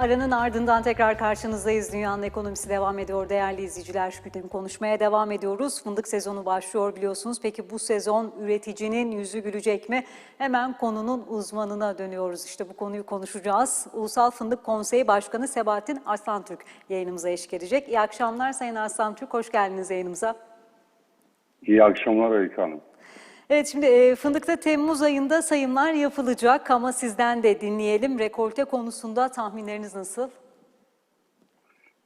Aranın ardından tekrar karşınızdayız. Dünyanın ekonomisi devam ediyor değerli izleyiciler. Gündemi konuşmaya devam ediyoruz. Fındık sezonu başlıyor biliyorsunuz. Peki bu sezon üreticinin yüzü gülecek mi? Hemen konunun uzmanına dönüyoruz. İşte bu konuyu konuşacağız. Ulusal Fındık Konseyi Başkanı Sebahattin Arslantürk yayınımıza eşlik edecek. İyi akşamlar Sayın Arslantürk. Hoş geldiniz yayınımıza. İyi akşamlar Öykü Hanım. Evet şimdi e, fındıkta Temmuz ayında sayımlar yapılacak ama sizden de dinleyelim. Rekolte konusunda tahminleriniz nasıl?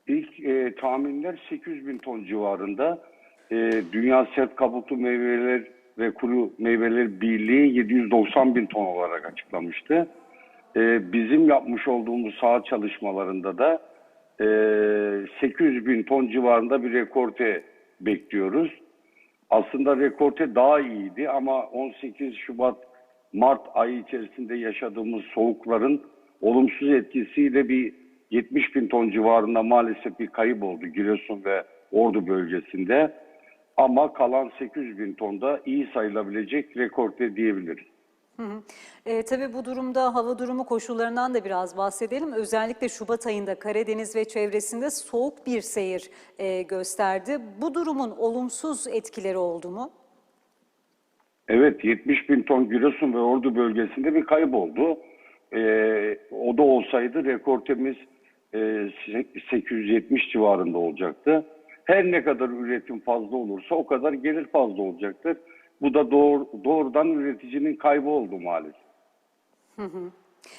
İlk e, tahminler 800 bin ton civarında. E, Dünya Sert Kabuklu Meyveler ve Kuru Meyveler Birliği 790 bin ton olarak açıklamıştı. E, bizim yapmış olduğumuz saha çalışmalarında da e, 800 bin ton civarında bir rekorte bekliyoruz. Aslında rekorte daha iyiydi ama 18 Şubat Mart ayı içerisinde yaşadığımız soğukların olumsuz etkisiyle bir 70 bin ton civarında maalesef bir kayıp oldu Giresun ve Ordu bölgesinde. Ama kalan 800 bin tonda iyi sayılabilecek rekorte diyebiliriz. E, tabii bu durumda hava durumu koşullarından da biraz bahsedelim. Özellikle Şubat ayında Karadeniz ve çevresinde soğuk bir seyir e, gösterdi. Bu durumun olumsuz etkileri oldu mu? Evet 70 bin ton Giresun ve Ordu bölgesinde bir kayıp oldu. Ee, o da olsaydı rekortemiz e, 870 civarında olacaktı. Her ne kadar üretim fazla olursa o kadar gelir fazla olacaktır. Bu da doğru, doğrudan üreticinin kaybı oldu maalesef.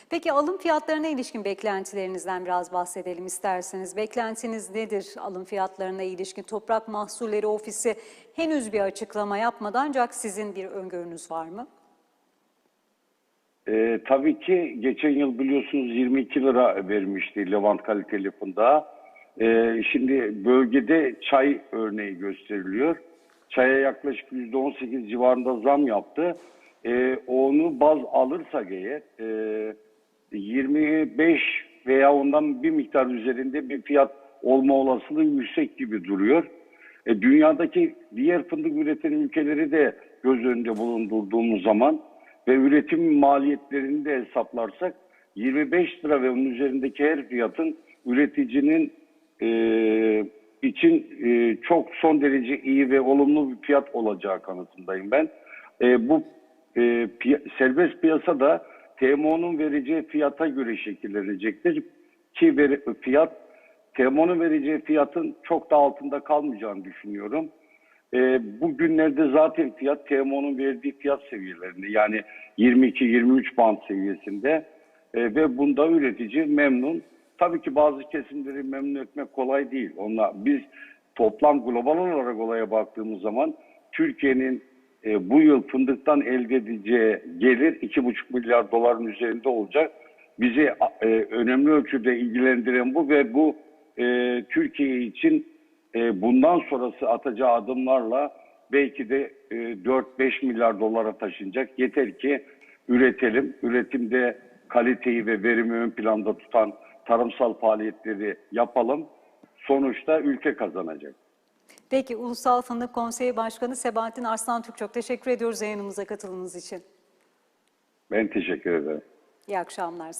Peki alım fiyatlarına ilişkin beklentilerinizden biraz bahsedelim isterseniz. Beklentiniz nedir alım fiyatlarına ilişkin? Toprak Mahsulleri Ofisi henüz bir açıklama yapmadı ancak sizin bir öngörünüz var mı? Ee, tabii ki geçen yıl biliyorsunuz 22 lira vermişti Levant kaliteli fındığa. Ee, şimdi bölgede çay örneği gösteriliyor. Çaya yaklaşık %18 civarında zam yaptı. Ee, onu baz alırsak eğer e, 25 veya ondan bir miktar üzerinde bir fiyat olma olasılığı yüksek gibi duruyor. E, dünyadaki diğer fındık üreten ülkeleri de göz önünde bulundurduğumuz zaman ve üretim maliyetlerini de hesaplarsak 25 lira ve onun üzerindeki her fiyatın üreticinin e, için e, çok son derece iyi ve olumlu bir fiyat olacağı kanısındayım ben. E, bu e, piya- serbest piyasada TMO'nun vereceği fiyata göre şekillenecektir ki veri- fiyat TMO'nun vereceği fiyatın çok da altında kalmayacağını düşünüyorum. E, bu günlerde zaten fiyat TMO'nun verdiği fiyat seviyelerinde yani 22-23 band seviyesinde E, ve bunda üretici memnun. Tabii ki bazı kesimleri memnun etmek kolay değil. Onunla biz toplam global olarak olaya baktığımız zaman Türkiye'nin e, bu yıl fındıktan elde edeceği gelir 2,5 milyar doların üzerinde olacak. Bizi e, önemli ölçüde ilgilendiren bu ve bu e, Türkiye için e, bundan sonrası atacağı adımlarla belki de e, 4-5 milyar dolara taşınacak. Yeter ki üretelim. Üretimde kaliteyi ve verimi ön planda tutan tarımsal faaliyetleri yapalım. Sonuçta ülke kazanacak. Peki Ulusal Fındık Konseyi Başkanı Sebahattin Arslantürk çok teşekkür ediyoruz yayınımıza katıldığınız için. Ben teşekkür ederim. İyi akşamlar.